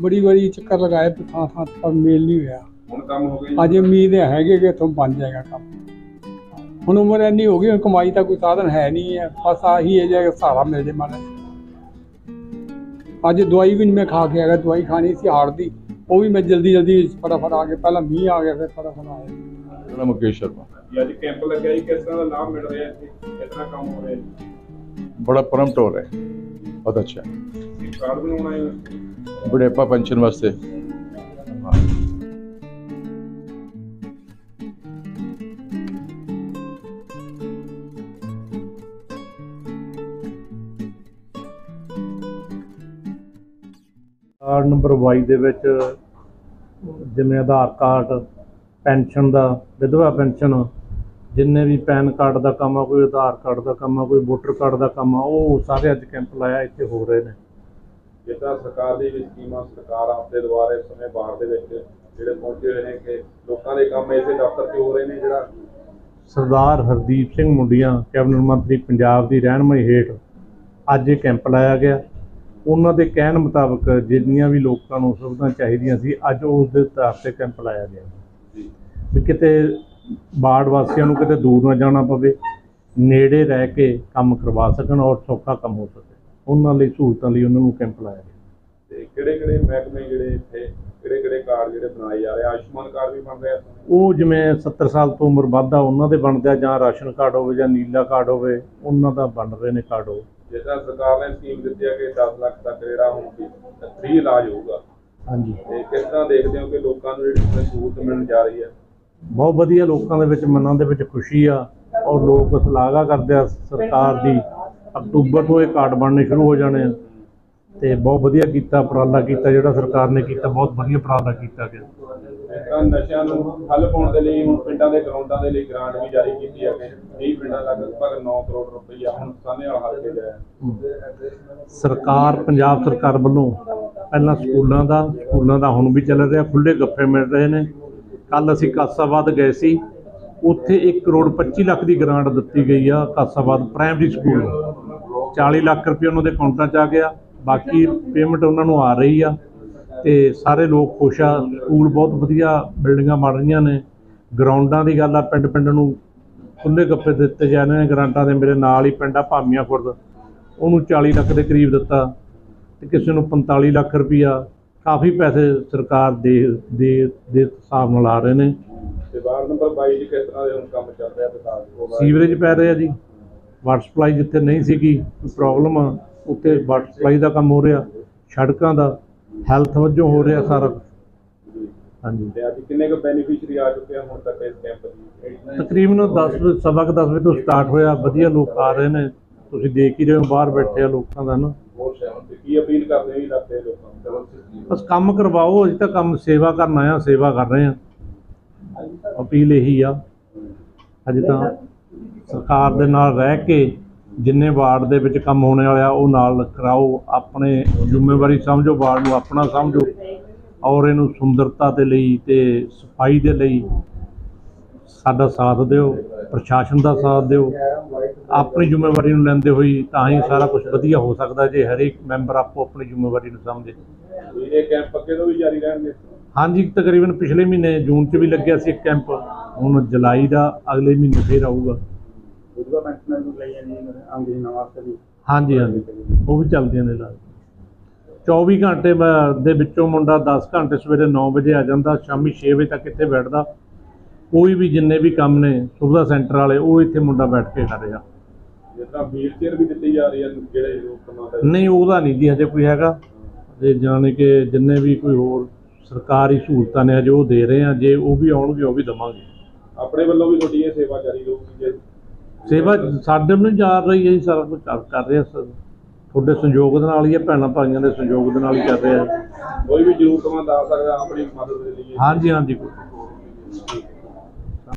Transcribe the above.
ਬੜੀ ਵਾਰੀ ਚੱਕਰ ਲਗਾਏ ਪਰ ਥਾਂ ਥਾਂ ਤੇ ਮੇਲ ਨਹੀਂ ਹੋਇਆ। ਹੁਣ ਕੰਮ ਹੋ ਗਏ ਅੱਜ ਉਮੀਦ ਹੈਗੇ ਕਿ ਇੱਥੋਂ ਬਣ ਜਾਏਗਾ ਕੰਮ। ਹੁਣ ਉਮਰ ਇੰਨੀ ਹੋ ਗਈ ਹੁਣ ਕਮਾਈ ਦਾ ਕੋਈ ਸਾਧਨ ਹੈ ਨਹੀਂ ਹੈ। ਬਸ ਆਹੀ ਹੈ ਜੇ ਸਹਾਰਾ ਮਿਲ ਜੇ ਜਿਹਾ। ਅੱਜ ਦਵਾਈ ਵੀ ਨਹੀਂ ਮੈਂ ਖਾ ਕੇ ਆਇਆ ਦਵਾਈ ਖਾਣੀ ਸੀ ਹਾਰਟ ਦੀ। ਉਹ ਵੀ ਮੈਂ ਜਲਦੀ ਜਲਦੀ ਫਟਾਫਟ ਆ ਕੇ ਪਹਿਲਾਂ ਮੀਂਹ ਆ ਗਿਆ ਫਿਰ ਫਟਾਫਟ ਆਇਆ। ਮੇਰਾ ਮੁਕੇਸ਼ ਸ਼ਰਮਾ। ਜੀ ਅੱਜ ਕੈਂਪ ਲੱਗਿਆ ਜੀ ਕਿਸ ਤਰ੍ਹਾਂ ਦਾ ਲਾਭ ਮਿਲ ਰਿਹਾ ਇੱਥੇ ਕਿਸ ਤਰ੍ਹਾਂ ਕੰਮ ਹੋ ਰਿਹਾ ਬੜਾ ਪ੍ਰਮਟ ਹੋ ਰਿਹਾ ਹੈ। ਬਹੁਤ ਅੱਛਾ। ਇਹ ਕਾਰਡ ਬਣਾਉਣਾ ਹੈ। ਬੁਢੇਪਾ ਪੈਨਸ਼ਨ ਵਾਸਤੇ। ਕਾਰਡ ਨੰਬਰ 22 ਦੇ ਵਿੱਚ ਜਿਵੇਂ ਆਧਾਰ ਕਾਰਡ ਪੈਨਸ਼ਨ ਦਾ ਵਿਧਵਾ ਪੈਨਸ਼ਨ ਜਿੰਨੇ ਵੀ ਪੈਨ ਕਾਰਡ ਦਾ ਕੰਮ ਆ ਕੋਈ ਆਧਾਰ ਕਾਰਡ ਦਾ ਕੰਮ ਆ ਕੋਈ ਵੋਟਰ ਕਾਰਡ ਦਾ ਕੰਮ ਆ ਉਹ ਸਾਰੇ ਅੱਜ ਕੈਂਪ ਲਾਇਆ ਇੱਥੇ ਹੋ ਰਹੇ ਨੇ। ਜਿੱਦਾਂ ਸਰਕਾਰ ਦੀ ਵੀ ਸਕੀਮਾਂ ਸਰਕਾਰ ਆਪਣੇ ਦੁਆਰਾ ਇਸ ਸਮੇਂ ਬਾਹਰ ਦੇ ਵਿੱਚ ਜਿਹੜੇ ਪਹੁੰਚੇ ਹੋਏ ਨੇ ਕਿ ਲੋਕਾਂ ਦੇ ਕੰਮ ਇਸੇ ਦਫ਼ਤਰ 'ਚ ਹੋ ਰਹੇ ਨੇ ਜਿਹੜਾ? ਸਰਦਾਰ ਹਰਦੀਪ ਸਿੰਘ ਮੁੰਡੀਆਂ ਕੈਬਨਿਟ ਮੰਤਰੀ ਪੰਜਾਬ ਦੀ ਰਹਿਨਮਾਈ ਹੇਠ ਅੱਜ ਇਹ ਕੈਂਪ ਲਾਇਆ ਗਿਆ। ਉਹਨਾਂ ਦੇ ਕਹਿਣ ਮੁਤਾਬਕ ਜਿੰਨੀਆਂ ਵੀ ਲੋਕਾਂ ਨੂੰ ਸੁਵਿਧਾ ਚਾਹੀਦੀਆਂ ਸੀ ਅੱਜ ਉਸ ਦੇ ਤੌਰ ਤੇ ਕੈਂਪ ਲਾਇਆ ਗਿਆ। ਜੀ। ਕਿਤੇ ਬਾੜ ਵਾਸੀਆਂ ਨੂੰ ਕਿਤੇ ਦੂਰ ਨਾ ਜਾਣਾ ਪਵੇ ਨੇੜੇ ਰਹਿ ਕੇ ਕੰਮ ਕਰਵਾ ਸਕਣ ਔਰ ਸੌਖਾ ਕੰਮ ਹੋ ਸਕੇ। ਉਹਨਾਂ ਲਈ ਸਹੂਲਤਾਂ ਲਈ ਉਹਨਾਂ ਨੂੰ ਕੈਂਪ ਲਾਇਆ ਗਿਆ। ਤੇ ਕਿਹੜੇ ਕਿਹੜੇ ਮਹਿਕਮੇ ਜਿਹੜੇ ਇੱਥੇ ਕਿਹੜੇ ਕਿਹੜੇ ਕਾਰਡ ਜਿਹੜੇ ਬਣਾਏ ਜਾ ਰਹੇ? ਆਯੁਸ਼ਮਾਨ ਕਾਰਡ ਵੀ ਬਣ ਰਿਹਾ ਉਹ ਜਿਵੇਂ 70 ਸਾਲ ਤੋਂ ਉਮਰ ਵੱਧ ਆ ਉਹਨਾਂ ਦੇ ਬਣਦੇ ਆ ਜਾਂ ਰਾਸ਼ਨ ਕਾਰਡ ਹੋਵੇ ਜਾਂ ਨੀਲਾ ਕਾਰਡ ਹੋਵੇ ਉਹਨਾਂ ਦਾ ਬਣ ਰਹੇ ਨੇ ਕਾਰਡ ਉਹ। ਜਿੱਦਾਂ ਸਰਕਾਰ ਨੇ ਸਕੀਮ ਦਿੱਤੀ ਹੈ ਕਿ 10 ਲੱਖ ਤੱਕ ਜਿਹੜਾ ਹੁਣ ਫ੍ਰੀ ਇਲਾਜ ਹੋਊਗਾ। ਹਾਂਜੀ। ਤੇ ਕਿਸ ਤਰ੍ਹਾਂ ਦੇਖਦੇ ਹੋ ਕਿ ਲੋਕਾਂ ਨੂੰ ਜਿਹੜੀ ਸਹੂਲਤ ਮਿਲਣ ਜਾ ਰਹੀ ਹੈ? ਬਹੁਤ ਵਧੀਆ ਲੋਕਾਂ ਦੇ ਵਿੱਚ ਮਨਾਂ ਦੇ ਵਿੱਚ ਖੁਸ਼ੀ ਆ ਔਰ ਲੋਕ ਸ਼ਲਾਘਾ ਕਰਦੇ ਆ ਸਰਕਾਰ ਦੀ। ਅਕਤੂਬਰ ਤੋਂ ਇਹ ਕਾਰਡ ਬਣਨੇ ਸ਼ੁਰੂ ਹੋ ਜਾਣੇ ਆ। ਤੇ ਬਹੁਤ ਵਧੀਆ ਕੀਤਾ ਉਪਰਾਲਾ ਕੀਤਾ ਜਿਹੜਾ ਸਰਕਾਰ ਨੇ ਕੀਤਾ ਬਹੁਤ ਵਧੀਆ ਉਪਰਾਲਾ ਕੀਤਾ ਗਿਆ। ਇਸ ਤਰ੍ਹਾਂ ਨਸ਼ਿਆਂ ਨੂੰ ਹੱਲ ਪਾਉਣ ਦੇ ਲਈ ਹੁਣ ਪਿੰਡਾਂ ਦੇ ਗਰਾਊਂਡਾਂ ਦੇ ਲਈ ਗ੍ਰਾਂਟ ਵੀ ਜਾਰੀ ਕੀਤੀ ਹੈ ਕਿ 20 ਪਿੰਡਾਂ ਦਾ ਲਗਭਗ 9 ਕਰੋੜ ਰੁਪਈਆ ਹੁਣ ਸਾਨੇ ਵਾਲਾ ਹਲਕੇ ਦਾ ਹੈ ਸਰਕਾਰ ਪੰਜਾਬ ਸਰਕਾਰ ਵੱਲੋਂ ਪਹਿਲਾਂ ਸਕੂਲਾਂ ਦਾ ਸਕੂਲਾਂ ਦਾ ਹੁਣ ਵੀ ਚੱਲ ਰਿਹਾ ਖੁੱਲੇ ਗੱਫੇ ਮਿਲ ਰਹੇ ਨੇ। ਕੱਲ ਅਸੀਂ ਕਾਸਾਬਾਦ ਗਏ ਸੀ। ਉੱਥੇ 1 ਕਰੋੜ 25 ਲੱਖ ਦੀ ਗ੍ਰਾਂਟ ਦਿੱਤੀ ਗਈ ਆ ਕਾਸਾਬਾਦ ਪ੍ਰਾਇਮਰੀ ਸਕੂਲ ਨੂੰ। 40 ਲੱਖ ਰੁਪਏ ਉਹਨਾਂ ਦੇ ਅਕਾਊਂਟਾਂ 'ਚ ਆ ਗਿਆ। ਬਾਕੀ ਪੇਮੈਂਟ ਉਹਨਾਂ ਨੂੰ ਆ ਰਹੀ ਆ ਤੇ ਸਾਰੇ ਲੋਕ ਖੁਸ਼ ਆ। ਸਕੂਲ ਬਹੁਤ ਵਧੀਆ, ਬਿਲਡਿੰਗਾਂ ਬਣ ਰਹੀਆਂ ਨੇ। ਗਰਾਊਂਡਾਂ ਦੀ ਗੱਲ ਆ, ਪਿੰਡ ਪਿੰਡ ਨੂੰ ਖੁੱਲੇ ਗੱਪੇ ਦਿੱਤੇ ਜਾ ਰਹੇ ਨੇ। ਗ੍ਰਾਂਟਾਂ ਦੇ ਮੇਰੇ ਨਾਲ ਹੀ ਪਿੰਡ ਆ ਭਾਮੀਆਂ ਖੁਰਦ ਉਹਨੂੰ 40 ਲੱਖ ਦੇ ਕਰੀਬ ਦਿੱਤਾ ਤੇ ਕਿਸੇ ਨੂੰ 45 ਲੱਖ ਰੁਪਈਆ ਕਾਫੀ ਪੈਸੇ ਸਰਕਾਰ ਦੇ ਦੇ ਦੇ ਹਿਸਾਬ ਨਾਲ ਆ ਰਹੇ ਨੇ। ਤੇ ਵਾਰਡ ਨੰਬਰ 22 ਚ ਕਿਸ ਤਰ੍ਹਾਂ ਦੇ ਹੁਣ ਕੰਮ ਚੱਲ ਰਿਹਾ ਵਿਕਾਸ ਹੋਗਾ ਸੀਵਰੇਜ ਪੈ ਰਹੇ ਜੀ। ਵਾਟਰ ਸਪਲਾਈ ਜਿੱਥੇ ਨਹੀਂ ਸੀਗੀ ਪ੍ਰੋਬਲਮ ਆ ਉੱਥੇ ਵਾਟਰ ਸਪਲਾਈ ਦਾ ਕੰਮ ਹੋ ਰਿਹਾ ਸੜਕਾਂ ਦਾ ਹੈਲਥ ਵਜੋਂ ਹੋ ਰਿਹਾ ਸਾਰਾ। ਹਾਂਜੀ। ਤੇ ਅੱਜ ਕਿੰਨੇ ਕੁ ਬੈਨੀਫੀਸ਼ਰੀ ਆ ਚੁੱਕੇ ਆ ਹੁਣ ਤੱਕ ਇਸ ਕੈਂਪ ਦੀ? ਤਕਰੀਬਨ 10 ਵਜੇ ਸਵਾ ਕੁ 10 ਵਜੇ ਤੋਂ ਸਟਾਰਟ ਹੋਇਆ ਵਧੀਆ ਲੋਕ ਆ ਰਹੇ ਨੇ। ਤੁਸੀਂ ਦੇਖ ਹੀ ਰਹੇ ਹੋ ਬਾਹਰ ਬੈਠੇ ਆ ਲੋਕਾਂ ਦਾ ਨਾ। ਹੋਰ ਸਹਿਮਤ ਤੇ ਕੀ ਅਪੀਲ ਕਰਦੇ ਹੋ ਇਲਾਕੇ ਦੇ ਲੋਕਾਂ ਨੂੰ? ਬਸ ਕੰਮ ਕਰਵਾਓ ਅਸੀਂ ਤਾਂ ਕੰਮ ਸੇਵਾ ਕਰਨ ਆਏ ਆ ਸੇਵਾ ਕਰ ਰਹੇ ਹਾਂ। ਅਪੀਲ ਇਹੀ ਆ। ਅਜੇ ਤਾਂ ਸਰਕਾਰ ਦੇ ਨਾਲ ਰਹਿ ਕੇ ਜਿੰਨੇ ਵਾਰਡ ਦੇ ਵਿੱਚ ਕੰਮ ਹੋਣੇ ਵਾਲੇ ਆ, ਉਹ ਨਾਲ ਕਰਾਓ। ਆਪਣੇ ਜ਼ਿੰਮੇਵਾਰੀ ਸਮਝੋ, ਵਾਰਡ ਨੂੰ ਆਪਣਾ ਸਮਝੋ ਔਰ ਇਹਨੂੰ ਸੁੰਦਰਤਾ ਦੇ ਲਈ ਤੇ ਸਫ਼ਾਈ ਦੇ ਲਈ ਸਾਡਾ ਸਾਥ ਦਿਓ। ਪ੍ਰਸ਼ਾਸਨ ਦਾ ਸਾਥ ਦਿਓ। ਆਪਣੀ ਜ਼ਿੰਮੇਵਾਰੀ ਨੂੰ ਲੈਂਦੇ ਹੋਈ ਤਾਂ ਹੀ ਸਾਰਾ ਕੁਝ ਵਧੀਆ ਹੋ ਸਕਦਾ ਜੇ ਹਰੇਕ ਮੈਂਬਰ ਆਪੋ ਆਪਣੀ ਜ਼ਿੰਮੇਵਾਰੀ ਨੂੰ ਸਮਝੇ। ਇਹ ਕੈਂਪ ਅੱਗੇ ਤੋਂ ਵੀ ਜਾਰੀ ਰਹਿਣਗੇ? ਹਾਂਜੀ ਤਕਰੀਬਨ ਪਿਛਲੇ ਮਹੀਨੇ ਜੂਨ 'ਚ ਵੀ ਲੱਗਿਆ ਸੀ ਇੱਕ ਕੈਂਪ ਹੁਣ ਜੁਲਾਈ ਦਾ ਅਗਲੇ ਮਹੀਨੇ ਫੇਰ ਆਊਗਾ। ਹਾਂਜੀ ਹਾਂਜੀ। ਉਹ ਵੀ ਚੱਲਦੀਆਂ ਨੇ ਨਾਲ। 24 ਘੰਟੇ ਦੇ ਵਿੱਚੋਂ ਮੁੰਡਾ 10 ਘੰਟੇ ਸਵੇਰੇ 9 ਵਜੇ ਆ ਜਾਂਦਾ ਸ਼ਾਮੀ 6 ਵਜੇ ਤੱਕ ਇੱਥੇ ਬੈਠਦਾ। ਕੋਈ ਵੀ ਜਿੰਨੇ ਵੀ ਕੰਮ ਨੇ ਸੁਵਿਧਾ ਸੈਂਟਰ ਵਾਲੇ ਉਹ ਇੱਥੇ ਮੁੰਡਾ ਬੈਠ ਕੇ ਕਰ ਰਿਹਾ। ਜਿਸ ਤਰ੍ਹਾਂ ਵੀਲ ਚੇਅਰ ਵੀ ਦਿੱਤੀ ਜਾ ਰਹੀ ਹੈ ਜਿਹੜੇ ਲੋਕ ਕਮਾਉਂਦੇ ਨਹੀਂ ਉਹਦਾ ਨਹੀਂ ਜੀ ਹਜੇ ਕੋਈ ਹੈਗਾ। ਜੇ ਜਾਣੇ ਕਿ ਜਿੰਨੇ ਵੀ ਕੋਈ ਹੋਰ ਸਰਕਾਰੀ ਸਹੂਲਤਾਂ ਨੇ ਹਜੇ ਉਹ ਦੇ ਰਹੇ ਆ। ਜੇ ਉਹ ਵੀ ਆਉਣਗੇ ਉਹ ਵੀ ਦਵਾਂਗੇ। ਆਪਣੇ ਵੱਲੋਂ ਵੀ ਤੁਹਾਡੀ ਇਹ ਸੇਵਾ ਜਾਰੀ ਰਹੂਗੀ ਜੇ ਸੇਵਾ ਸਾਡੇ ਨੂੰ ਜਾ ਰਹੀ ਹੈ ਜੀ ਸਾਰਾ ਕੁਝ ਕਰ ਕਰ ਰਹੇ ਆ ਸਰ। ਤੁਹਾਡੇ ਸੰਯੋਗ ਦੇ ਨਾਲ ਹੀ ਹੈ ਭੈਣਾਂ ਭਾਈਆਂ ਦੇ ਸੰਯੋਗ ਦੇ ਨਾਲ ਹੀ ਕਰ ਰਹੇ ਆ ਕੋਈ ਵੀ ਜ਼ਰੂਰਤਮੰਦ ਆ ਸਕਦਾ ਆਪਣੀ ਮਦਦ ਦੇ ਲਈ। ਹਾਂਜੀ ਹਾਂਜੀ ਕੋਈ